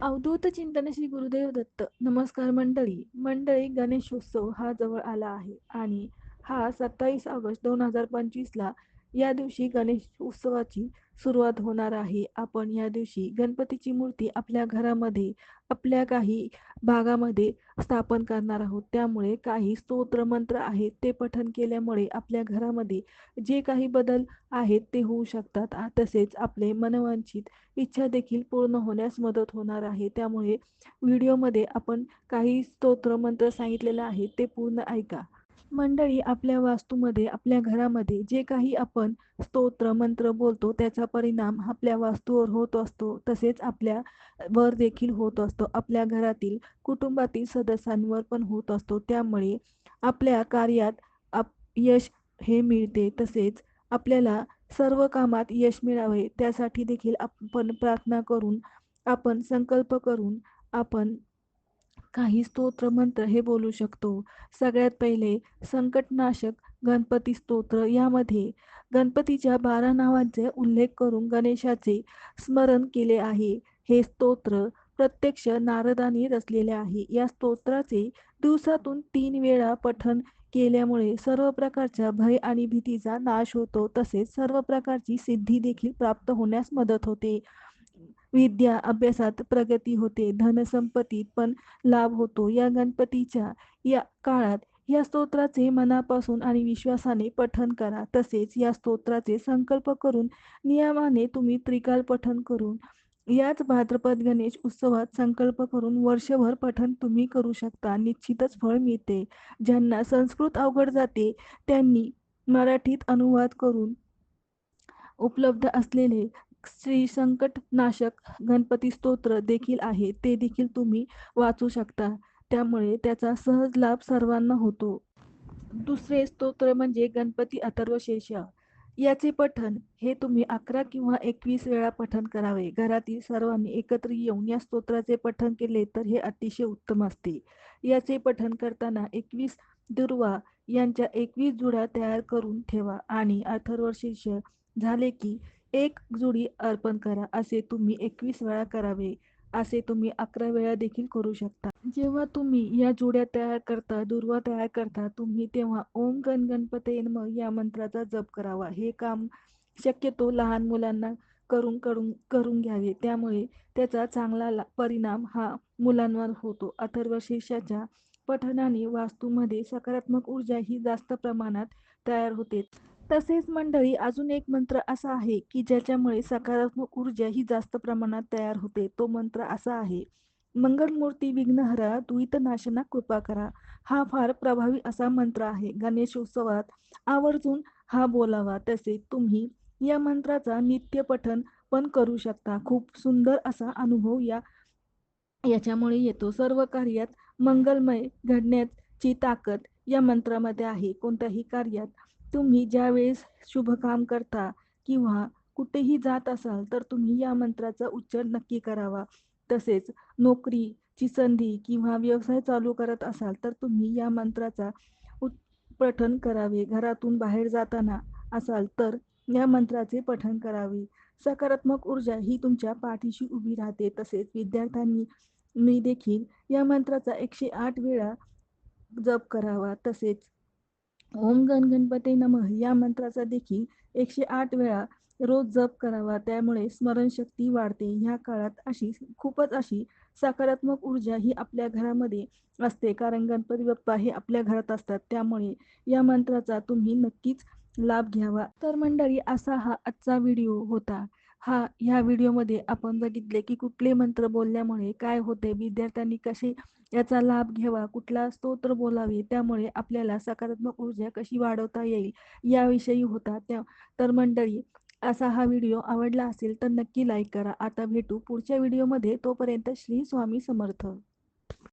अवधूत चिंतन श्री गुरुदेव दत्त. नमस्कार मंडळी. मंडळी गणेशोत्सव हा जवळ आला आहे आणि हा सत्तावीस ऑगस्ट दोन हजार पंचवीसला या दिवशी गणेश उत्सवाची सुरुवात होणार आहे. आपण या दिवशी गणपतीची मूर्ती आपल्या घरामध्ये आपल्या काही भागामध्ये स्थापन करणार आहोत. त्यामुळे काही स्तोत्र मंत्र आहेत ते पठन केल्यामुळे आपल्या घरामध्ये जे काही बदल आहेत ते होऊ शकतात. तसेच आपले मनवांचित इच्छा देखील पूर्ण होण्यास मदत होणार आहे. त्यामुळे व्हिडिओमध्ये आपण काही स्तोत्र मंत्र सांगितलेले आहेत ते पूर्ण ऐका. मंडळी आपल्या वास्तूमध्ये आपल्या घरामध्ये जे काही आपण स्तोत्र मंत्र बोलतो त्याचा परिणाम आपल्या वास्तूवर होत असतो. तसेच आपल्या वर देखील होत असतो. आपल्या घरातील कुटुंबातील सदस्यांवर पण होत असतो. त्यामुळे आपल्या कार्यात आप यश हे मिळते. तसेच आपल्याला सर्व कामात यश मिळावे. त्यासाठी देखील आपण प्रार्थना करून आपण संकल्प करून आपण काही स्तोत्र मंत्र हे बोलू शकतो. सगळ्यात पहिले संकटनाशक गणपती स्तोत्र यामध्ये गणपतीच्या बारा नावांचे उल्लेख करून गणेशाचे स्मरण केले आहे. हे स्तोत्र प्रत्यक्ष नारदाने रचलेले आहे. या स्तोत्राचे दिवसातून तीन वेळा पठन केल्यामुळे सर्व प्रकारच्या भय आणि भीतीचा नाश होतो. तसेच सर्व प्रकारची सिद्धी देखील प्राप्त होण्यास मदत होते. विद्या अभ्यासात प्रगती होते धनसंपत्तीत पण लाभ होतो. या गणपतीच्या या काळात या स्तोत्राचे मनापासून आणि विश्वासाने पठन करा. तसेच या स्तोत्राचे संकल्प करून नियमाने तुम्ही त्रिकाल पठन करून याच भाद्रपद गणेश उत्सवात संकल्प करून वर्षभर पठन तुम्ही करू शकता. निश्चितच फळ मिळते. ज्यांना संस्कृत अवघड जाते त्यांनी मराठीत अनुवाद करून उपलब्ध असलेले श्री संकटनाशक गणपती स्तोत्र देखील आहे. ते देखील तुम्ही वाचू शकता. त्यामुळे त्याचा सहज लाभ सर्वांना होतो. दुसरे स्तोत्र म्हणजे गणपती अथर्वशेष याचे पठन हे तुम्ही अकरा किंवा एकवीस वेळा पठन करावे. घरातील सर्वांनी एकत्र येऊन या स्तोत्राचे पठन केले तर हे अतिशय उत्तम असते. याचे पठन करताना एकवीस दुर्वा यांच्या एकवीस जुड्या तयार करून ठेवा. आणि अथर्वशीर्ष झाले की एक जुडी अर्पण करा. असे तुम्ही एकवीस वेळा करावे. असे तुम्ही अकरा वेळा देखील करू शकता. जेव्हा तुम्ही या जोड्या तयार करता दुर्वा तयार करता तुम्ही तेव्हा ओम गण गणपते या मंत्राचा जप करावा. हे काम शक्यतो लहान मुलांना करून करून करून घ्यावे. त्यामुळे त्याचा चांगला परिणाम हा मुलांवर होतो. अथर्व शीर्षाच्या पठनाने वास्तूमध्ये सकारात्मक ऊर्जा ही जास्त प्रमाणात तयार होते. तसेच मंडळी अजून एक मंत्र असा आहे की ज्याच्यामुळे सकारात्मक ऊर्जा ही जास्त प्रमाणात तयार होते. तो मंत्र असा आहे मंगलमूर्ती विघ्नहरा द्वित नाशना कृपा करा. हा फार प्रभावी असा मंत्र आहे. गणेश उत्सवात आवर्जून हा बोलावा. तसे तुम्ही या मंत्राचा नित्य पठन पण करू शकता. खूप सुंदर असा अनुभव या याच्यामुळे येतो. सर्व कार्यात मंगलमय घडण्याची ताकद या मंत्रामध्ये आहे. कोणत्याही कार्यात तुम्ही ज्यावेळेस शुभ काम करता किंवा कुठेही जात असाल तर तुम्ही या मंत्राचा उच्चार नक्की करावा. तसेच नोकरीची संधी किंवा व्यवसाय चालू करत असाल तर तुम्ही या मंत्राचा पठन करावे. घरातून बाहेर जाताना असाल तर या मंत्राचे पठन करावे. सकारात्मक ऊर्जा ही तुमच्या पाठीशी उभी राहते. तसेच विद्यार्थ्यांनी मी देखील या मंत्राचा एकशे आठ वेळा जप करावा. तसेच ओम गण गणपती नमः. या मंत्राचा देखील एकशे आठ वेळा रोज जप करावा. त्यामुळे स्मरणशक्ती वाढते. ह्या काळात अशी खूपच अशी सकारात्मक ऊर्जा ही आपल्या घरामध्ये असते. कारण गणपती बाप्पा हे आपल्या घरात असतात. त्यामुळे या मंत्राचा तुम्ही नक्कीच लाभ घ्यावा. तर मंडळी असा हा आजचा व्हिडिओ होता. हा ह्या व्हिडिओमध्ये आपण बघितले की कुठले मंत्र बोलल्यामुळे काय होते विद्यार्थ्यांनी कसे याचा लाभ घ्यावा कुठला स्तोत्र बोलावे त्यामुळे आपल्याला सकारात्मक ऊर्जा कशी वाढवता येईल याविषयी होता त्या. तर मंडळी असा हा व्हिडिओ आवडला असेल तर नक्की लाईक करा. आता भेटू पुढच्या व्हिडिओमध्ये. तोपर्यंत श्री स्वामी समर्थ.